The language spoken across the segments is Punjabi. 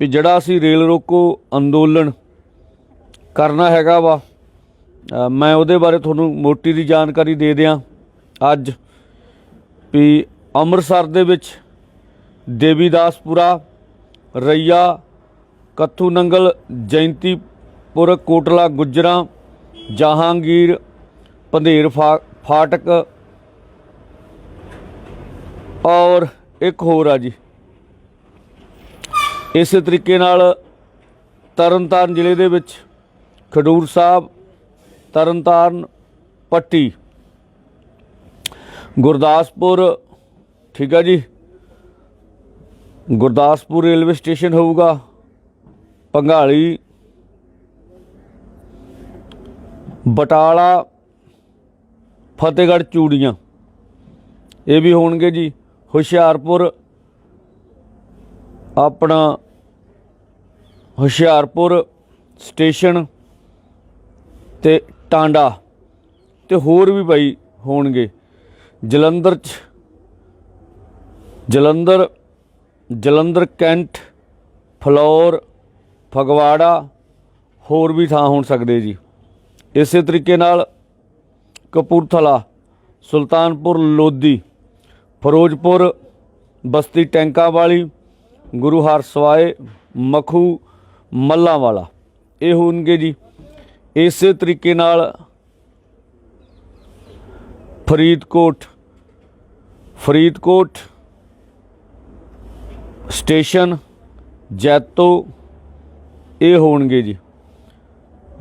ਵੀ ਜਿਹੜਾ ਅਸੀਂ ਰੇਲ ਰੋਕੋ ਅੰਦੋਲਨ ਕਰਨਾ ਹੈਗਾ ਵਾ ਮੈਂ ਉਹਦੇ ਬਾਰੇ ਤੁਹਾਨੂੰ ਮੋਟੀ ਦੀ ਜਾਣਕਾਰੀ ਦੇ ਦਿਆਂ ਅੱਜ ਵੀ ਅੰਮ੍ਰਿਤਸਰ ਦੇ ਵਿੱਚ ਦੇਵੀਦਾਸਪੁਰਾ, ਰਈਆ ਕੱਥੂ ਨੰਗਲ ਜੈਂਤੀਪੁਰ, ਕੋਟਲਾ, ਗੁੱਜਰਾਂ, ਜਹਾਂਗੀਰ, ਪੰਧੇਰ ਫਾ- ਫਾਟਕ ਔਰ ਇੱਕ ਹੋਰ ਆ ਜੀ। ਇਸੇ ਤਰੀਕੇ ਨਾਲ ਤਰਨਤਾਰਨ ਜ਼ਿਲ੍ਹੇ ਦੇ ਵਿੱਚ ਖਡੂਰ ਸਾਹਿਬ, ਤਰਨਤਾਰਨ, ਪੱਟੀ, ਗੁਰਦਾਸਪੁਰ, ਠੀਕ ਆ ਜੀ, ਗੁਰਦਾਸਪੁਰ ਰੇਲਵੇ ਸਟੇਸ਼ਨ ਹੋਊਗਾ ਪੰਘਾਲੀ ਬਟਾਲਾ, ਫਤਿਹਗੜ੍ਹ, ਚੂੜੀਆਂ। ਇਹ ਵੀ ਹੋਣਗੇ ਜੀ, ਹੁਸ਼ਿਆਰਪੁਰ ਆਪਣਾ ਹੁਸ਼ਿਆਰਪੁਰ ਸਟੇਸ਼ਨ ਤੇ ਟਾਂਡਾ ਤੇ ਹੋਰ ਵੀ ਬਾਈ ਹੋਣਗੇ। ਜਲੰਧਰ ਚ ਜਲੰਧਰ ਜਲੰਧਰ, ਕੈਂਟ, ਫਲੌਰ, ਫਗਵਾੜਾ ਹੋਰ ਵੀ ਥਾਂ ਹੋਣ ਸਕਦੇ ਜੀ। ਇਸੇ ਤਰੀਕੇ ਨਾਲ ਕਪੂਰਥਲਾ, ਸੁਲਤਾਨਪੁਰ, ਲੋਧੀ, ਫਿਰੋਜ਼ਪੁਰ, ਬਸਤੀ ਟੈਂਕਾ ਵਾਲੀ ਗੁਰੂ ਹਰਸਵਾਏ ਮਖੂ ਮੱਲਾਂ ਵਾਲਾ। ਇਹ ਹੋਣਗੇ ਜੀ। ਇਸੇ ਤਰੀਕੇ ਨਾਲ ਫਰੀਦਕੋਟ ਫਰੀਦਕੋਟ ਸਟੇਸ਼ਨ, ਜੈਤੋ, ਇਹ ਹੋਣਗੇ ਜੀ।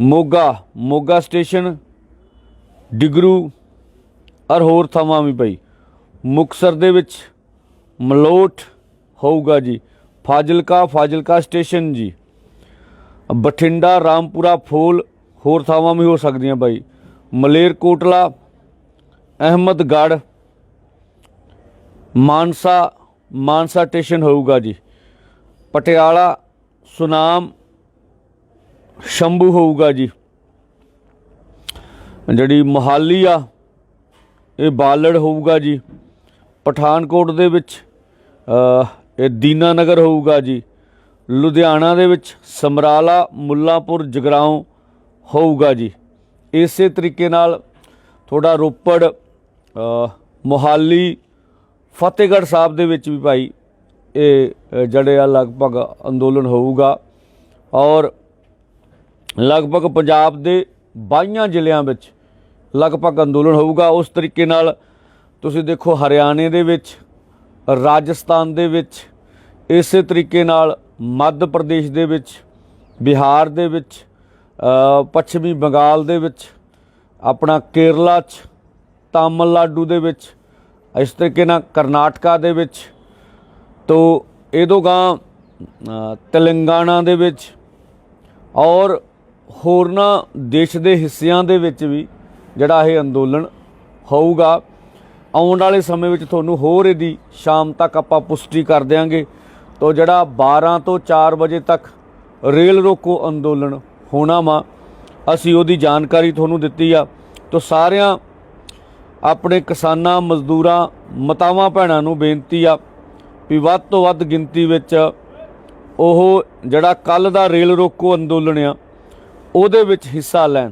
ਮੋਗਾ ਮੋਗਾ ਸਟੇਸ਼ਨ, ਡਿਗਰੂ, ਔਰ ਹੋਰ ਥਾਵਾਂ ਵੀ ਪਈ। ਮੁਕਸਰ ਦੇ ਵਿੱਚ ਮਲੋਟ ਹੋਊਗਾ ਜੀ। ਫਾਜ਼ਿਲਕਾ ਫਾਜ਼ਿਲਕਾ ਸਟੇਸ਼ਨ ਜੀ। ਬਠਿੰਡਾ, ਰਾਮਪੁਰਾ ਫੋਲ ਹੋਰ ਥਾਵਾਂ ਵੀ ਹੋ ਸਕਦੀਆਂ ਬਾਈ। ਮਲੇਰਕੋਟਲਾ, ਅਹਿਮਦਗੜ੍ਹ, ਮਾਨਸਾ ਮਾਨਸਾ ਸਟੇਸ਼ਨ ਹੋਊਗਾ ਜੀ। ਪਟਿਆਲਾ, ਸੁਨਾਮ, ਸ਼ੰਭੂ ਹੋਊਗਾ ਜੀ। ਜਿਹੜੀ ਮੋਹਾਲੀ ਆ, ਇਹ ਬਾਲੜ ਹੋਊਗਾ ਜੀ। ਪਠਾਨਕੋਟ ਦੇ ਵਿੱਚ ਇਹ ਦੀਨਾ ਨਗਰ ਹੋਊਗਾ ਜੀ। ਲੁਧਿਆਣਾ ਦੇ ਵਿੱਚ ਸਮਰਾਲਾ ਮੁੱਲਾਪੁਰ ਜਗਰਾਉਂ ਹੋਊਗਾ ਜੀ। ਇਸੇ ਤਰੀਕੇ ਨਾਲ ਥੋੜਾ ਰੋਪੜ ਅ, ਮੋਹਾਲੀ ਫਤਿਹਗੜ੍ਹ ਸਾਹਿਬ ਦੇ ਵਿੱਚ ਵੀ ਭਾਈ ਇਹ ਜਿਹੜੇ ਆ ਲਗਭਗ ਅੰਦੋਲਨ ਹੋਊਗਾ। ਔਰ ਲਗਭਗ ਪੰਜਾਬ ਦੇ 22 ਜ਼ਿਲ੍ਹਿਆਂ ਵਿੱਚ ਲਗਭਗ ਅੰਦੋਲਨ ਹੋਊਗਾ। ਉਸ ਤਰੀਕੇ ਨਾਲ ਤੁਸੀਂ ਦੇਖੋ ਹਰਿਆਣੇ ਦੇ ਵਿੱਚ ਰਾਜਸਥਾਨ ਦੇ ਵਿੱਚ ਇਸੇ ਤਰੀਕੇ ਨਾਲ ਮੱਧ ਪ੍ਰਦੇਸ਼ ਦੇ ਵਿੱਚ ਬਿਹਾਰ ਦੇ ਵਿੱਚ ਪੱਛਮੀ ਬੰਗਾਲ ਦੇ ਵਿੱਚ ਆਪਣਾ ਕੇਰਲਾ ਚ ਤਾਮਿਲਨਾਡੂ ਦੇ ਵਿੱਚ ਇਸ ਤਰੀਕੇ ਨਾਲ ਕਰਨਾਟਕਾ ਦੇ ਵਿੱਚ ਤੋ ਇਹਦੋਂ ਗਾਂ ਅ, ਤੇਲੰਗਾਨਾ ਦੇ ਵਿੱਚ ਔਰ ਹੋਰਨਾਂ ਦੇਸ਼ ਦੇ ਹਿੱਸਿਆਂ ਦੇ ਵਿੱਚ ਵੀ ਜਿਹੜਾ ਇਹ ਅੰਦੋਲਨ ਹੋਊਗਾ। ਆਉਣ ਵਾਲੇ ਸਮੇਂ ਵਿੱਚ ਤੁਹਾਨੂੰ ਹੋਰ ਇਹਦੀ ਸ਼ਾਮ ਤੱਕ ਆਪਾਂ ਪੁਸ਼ਟੀ ਕਰ ਦਿਆਂਗੇ। ਤੋ ਜਿਹੜਾ 12 ਤੋਂ 4 ਵਜੇ ਤੱਕ ਰੇਲ ਰੋਕੋ ਅੰਦੋਲਨ ਹੋਣਾ ਵਾ, ਅਸੀਂ ਉਹਦੀ ਜਾਣਕਾਰੀ ਤੁਹਾਨੂੰ ਦਿੱਤੀ ਆ। ਤੋ ਸਾਰਿਆਂ ਆਪਣੇ ਕਿਸਾਨਾਂ, ਮਜ਼ਦੂਰਾਂ, ਮਤਾਵਾਂ, ਭੈਣਾਂ ਨੂੰ ਬੇਨਤੀ ਆ ਵੀ ਵੱਧ ਤੋਂ ਵੱਧ ਗਿਣਤੀ ਵਿੱਚ ਉਹ ਜਿਹੜਾ ਕੱਲ ਦਾ ਰੇਲ ਰੋਕੋ ਅੰਦੋਲਨ ਆ, ਉਹਦੇ ਵਿੱਚ ਹਿੱਸਾ ਲੈਣ।